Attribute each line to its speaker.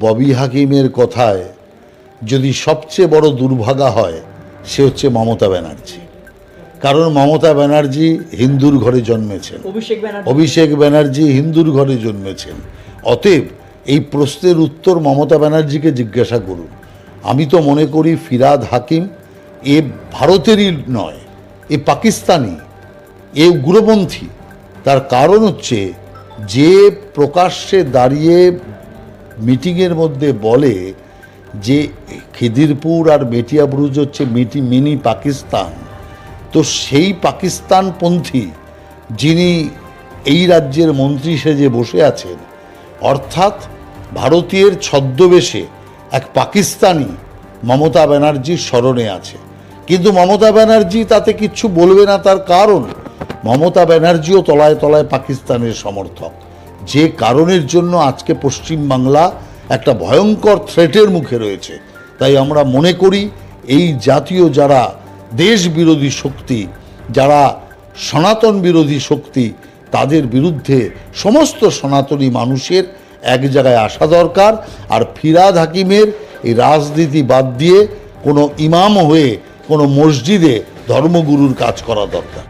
Speaker 1: ববি হাকিমের কথায় যদি সবচেয়ে বড় দুর্ভাগা হয় সে হচ্ছে মমতা ব্যানার্জি। কারণ মমতা ব্যানার্জি হিন্দুর ঘরে জন্মেছেন।
Speaker 2: অভিষেক ব্যানার্জি।
Speaker 1: হিন্দুর ঘরে জন্মেছেন। অতএব এই প্রশ্নের উত্তর মমতা ব্যানার্জিকে জিজ্ঞাসা করুন। আমি তো মনে করি ফিরাদ হাকিম এ ভারতেরই নয় এ পাকিস্তানি এ উগ্রপন্থী। তার কারণ হচ্ছে যে প্রকাশ্যে দাঁড়িয়ে মিটিংয়ের মধ্যে বলে যে খিদিরপুর আর মেটিয়াবুরুজ হচ্ছে মিটি, মিনি পাকিস্তান। তো সেই পাকিস্তানপন্থী যিনি এই রাজ্যের মন্ত্রী সেজে বসে আছেন, অর্থাৎ ভারতীয়ের ছদ্মবেশে এক পাকিস্তানি মমতা ব্যানার্জির স্মরণে আছে। কিন্তু মমতা ব্যানার্জি তাতে কিচ্ছু বলবে না, তার কারণ মমতা ব্যানার্জিও তলায় তলায় পাকিস্তানের সমর্থক। যে কারণের জন্য আজকে পশ্চিমবাংলা একটা ভয়ঙ্কর থ্রেটের মুখে রয়েছে। তাই আমরা মনে করি, এই জাতীয় যারা দেশ বিরোধী শক্তি, যারা সনাতন বিরোধী শক্তি, তাদের বিরুদ্ধে সমস্ত সনাতনী মানুষের এক জায়গায় আসা দরকার। আর ফিরাদ হাকিমের এই রাজনীতি বাদ দিয়ে কোনো ইমাম হয়ে কোনো মসজিদে ধর্মগুরুর কাজ করা দরকার।